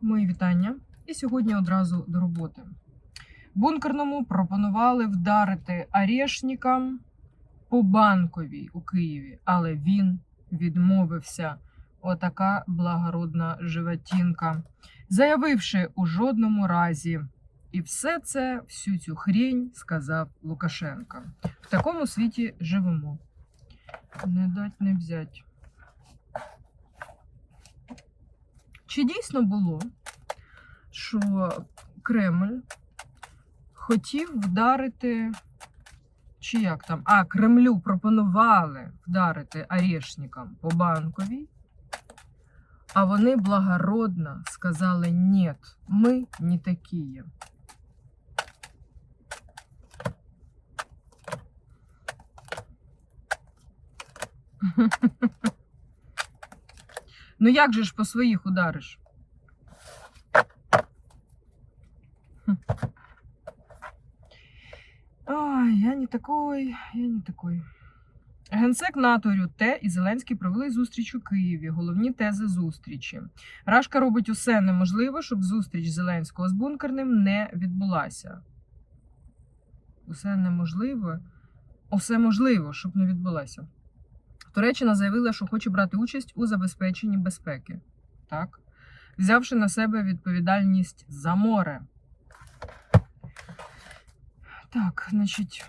Мої вітання. І сьогодні одразу до роботи. Бункерному пропонували вдарити арешникам по банковій у Києві, але він відмовився. Отака благородна животінка, заявивши у жодному разі. І все це, всю цю хрінь сказав Лукашенко. В такому світі живемо. Не дать не взять. Чи дійсно було, що Кремль хотів вдарити, чи як там, а Кремлю пропонували вдарити арешникам по банковій, а вони благородно сказали: ні, ми не такі. Ну як же ж по своїх удариш? Хм. Ой, я не такой, я не такой. Генсек НАТО Рюте і Зеленський провели зустріч у Києві. Головні тези зустрічі. Рашка робить усе неможливе, щоб зустріч Зеленського з бункерним не відбулася. Усе неможливе, усе можливо, щоб не відбулася. Туреччина заявила, що хоче брати участь у забезпеченні безпеки, так? взявши на себе відповідальність за море. Так, значить,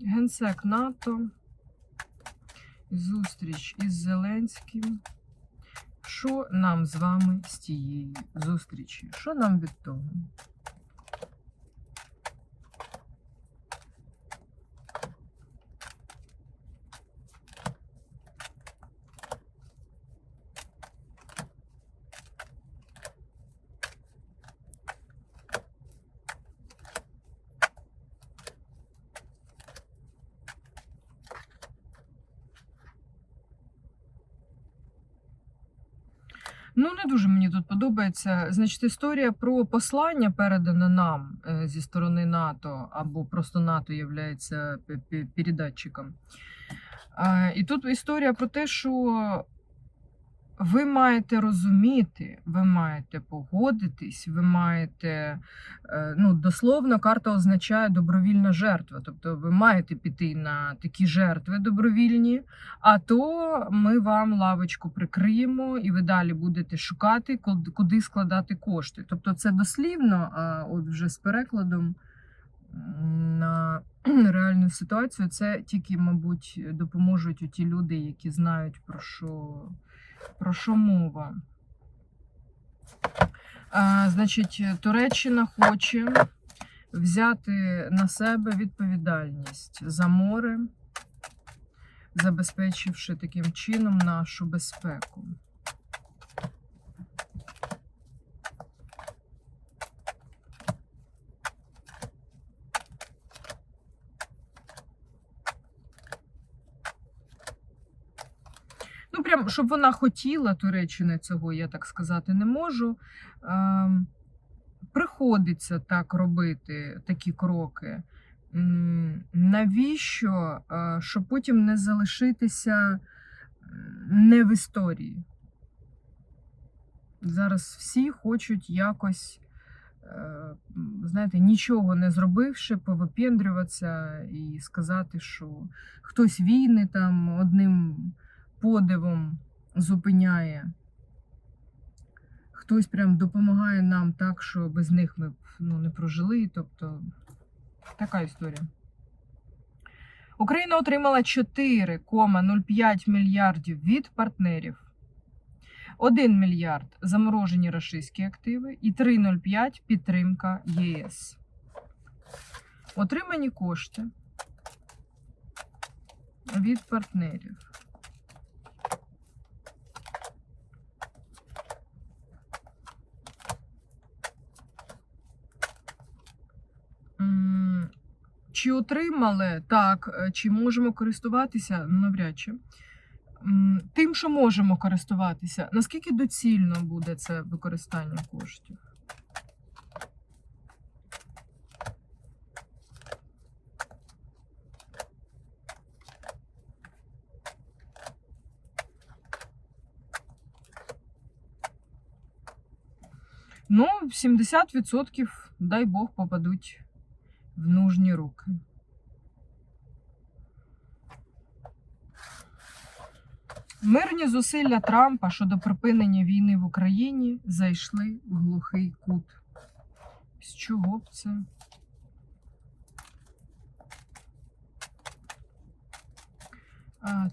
генсек НАТО, зустріч із Зеленським. Що нам з вами з тієї зустрічі? Що нам від того? Ну, не дуже мені тут подобається. Значить, історія про послання передане нам е, зі сторони НАТО, або просто НАТО є передатчиком. І тут історія про те, що ви маєте розуміти, ви маєте погодитись, ви маєте, е, ну, дословно, карта означає добровільна жертва. Тобто ви маєте піти на такі жертви добровільні, а то ми вам лавочку прикриємо, і ви далі будете шукати, куд- куди складати кошти. Тобто, це дослівно, а от вже з перекладом на реальну ситуацію, це тільки, мабуть, допоможуть ті люди, які знають про що. Про що мова? А, значить, Туреччина хоче взяти на себе відповідальність за море, забезпечивши таким чином нашу безпеку. Ну, прям, щоб вона хотіла Туреччина цього, я так сказати не можу. Ем, приходиться так робити, такі кроки. Навіщо? Е, Щоб потім не залишитися не в історії. Зараз всі хочуть якось, е, знаєте, нічого не зробивши, повипендрюватися і сказати, що хтось війни там одним подивом зупиняє. Хтось прям допомагає нам так, що без них ми б ну, не прожили. Тобто така історія. Україна отримала 4,05 мільярдів від партнерів. 1 мільярд заморожені рашистські активи і 3,05 підтримка ЄС. Отримані кошти від партнерів. Чи отримали так, е, чи можемо користуватися? Ну, навряд чи. Тим, що можемо користуватися, наскільки доцільно буде це використання коштів? Ну, 70% дай Бог попадуть в нужні руки. Мирні зусилля Трампа щодо припинення війни в Україні зайшли в глухий кут. З чого б це?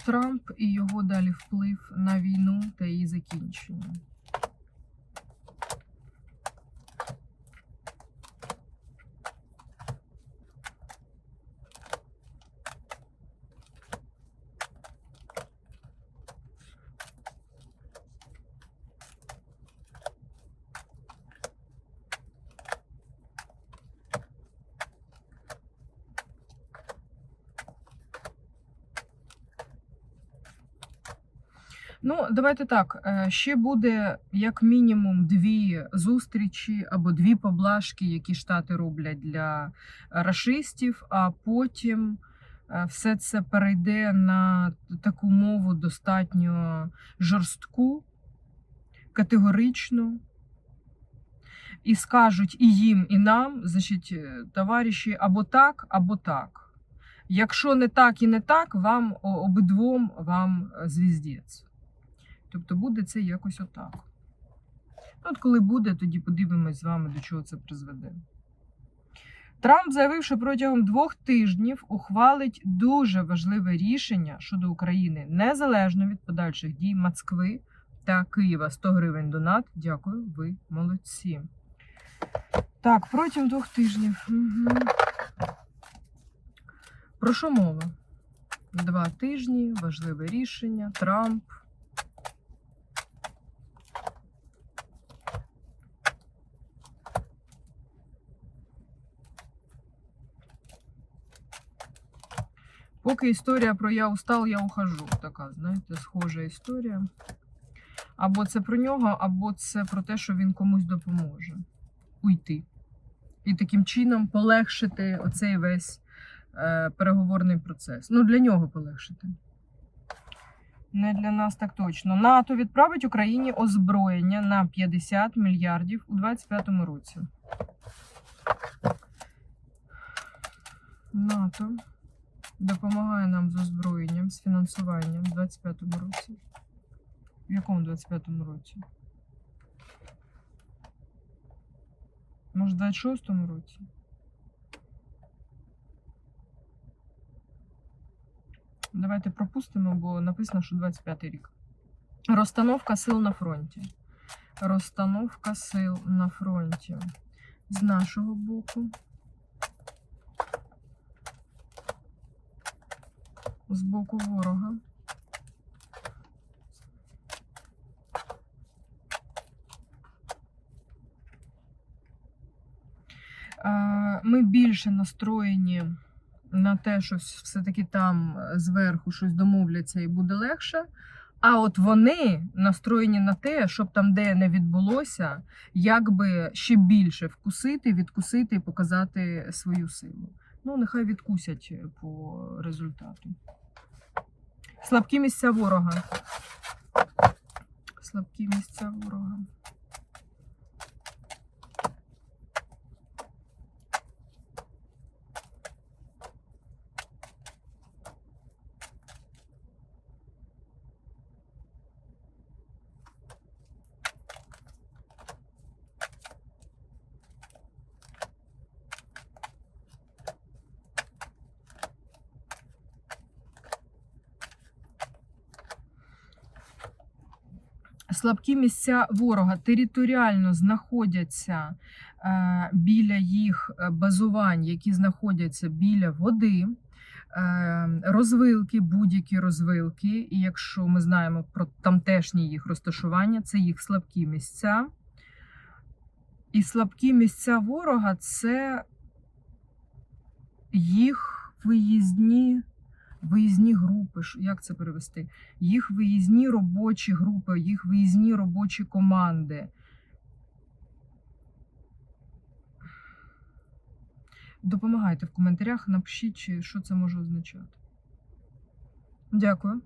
Трамп і його далі вплив на війну та її закінчення. Ну, давайте так. е, Ще буде як мінімум дві зустрічі або дві поблажки, які Штати роблять для рашистів, а потім е, все це перейде на таку мову достатньо жорстку, категоричну. І скажуть і їм, і нам, значить, е, товариші, або так, або так. Якщо не так і не так, вам обидвом вам звіздець. Тобто буде це якось отак. Ну, От коли буде, тоді подивимось з вами, до чого це призведе. Трамп заявив, що протягом двох тижнів ухвалить дуже важливе рішення щодо України, незалежно від подальших дій Москви та Києва. 100 гривень донат. Дякую, ви молодці. Так, протягом двох тижнів. Угу. Про що мова? Два тижні, важливе рішення, Трамп. Поки історія про я устал, я ухожу. Така, знаєте, схожа історія. Або це про нього, або це про те, що він комусь допоможе уйти. І таким чином полегшити оцей весь е, переговорний процес. Ну, для нього полегшити. Не для нас так точно. НАТО відправить Україні озброєння на 50 мільярдів у 2025 році. НАТО допомагає нам з озброєнням, з фінансуванням у 25-му році. В якому 25-му році? Може, в 26-му році? Давайте пропустимо, бо написано, що 25-й рік. Розстановка сил на фронті. Розстановка сил на фронті. З нашого боку. З боку ворога. Е, Ми більше настроєні на те, що все-таки там е, зверху щось домовляться і буде легше. А от вони настроєні на те, щоб там, де не відбулося, якби ще більше вкусити, відкусити і показати свою силу. Ну, нехай відкусять е, по результату. Слабкі місця ворога. Слабкі місця ворога. Слабкі місця ворога територіально знаходяться е, біля їх е, базувань, які знаходяться біля води, е, розвилки, будь-які розвилки. І якщо ми знаємо про тамтешні їх розташування, це їх слабкі місця. І слабкі місця ворога це їх виїзні. Виїзні групи, як це перевести? Їх виїзні робочі групи, їх виїзні робочі команди. Допомагайте в коментарях, напишіть, що це може означати. Дякую.